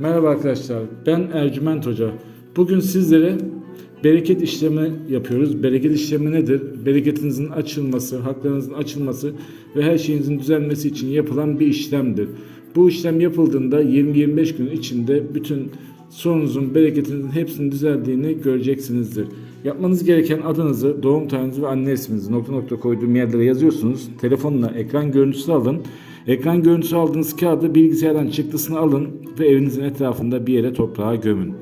Merhaba arkadaşlar. Ben Ercüment Hoca. Bugün sizlere bereket işlemi yapıyoruz. Bereket işlemi nedir? Bereketinizin açılması, haklarınızın açılması ve her şeyinizin düzelmesi için yapılan bir işlemdir. Bu işlem yapıldığında 20-25 gün içinde bütün sorunuzun, bereketinizin hepsinin düzeldiğini göreceksinizdir. Yapmanız gereken adınızı, doğum tarihinizi ve anne isminizi nokta nokta koyduğum yerlere yazıyorsunuz. Telefonla ekran görüntüsü alın. Ekran görüntüsü aldığınız kağıdı bilgisayardan çıktısını alın ve evinizin etrafında bir yere toprağa gömün.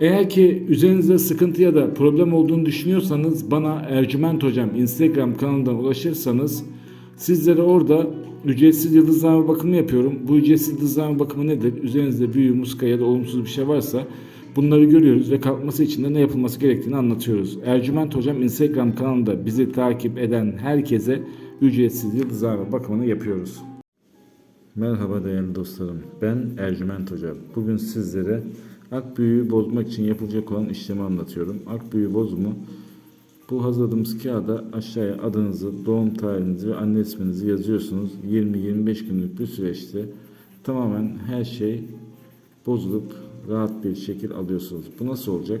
Eğer ki üzerinizde sıkıntı ya da problem olduğunu düşünüyorsanız bana Ercüment Hocam Instagram kanalından ulaşırsanız sizlere orada ücretsiz yıldızlama bakımı yapıyorum. Bu ücretsiz yıldızlama bakımı nedir? Üzerinizde büyü, muska ya da olumsuz bir şey varsa bunları görüyoruz ve kalkması için de ne yapılması gerektiğini anlatıyoruz. Ercüment Hocam Instagram kanalında bizi takip eden herkese ücretsiz yıldızlama bakımını yapıyoruz. Merhaba değerli dostlarım. Ben Ercüment Hoca. Bugün sizlere ak büyüğü bozmak için yapılacak olan işlemi anlatıyorum. Ak büyü bozumu bu hazırladığımız kağıda aşağıya adınızı, doğum tarihinizi ve anne isminizi yazıyorsunuz. 20-25 günlük bir süreçte tamamen her şey bozulup rahat bir şekil alıyorsunuz. Bu nasıl olacak?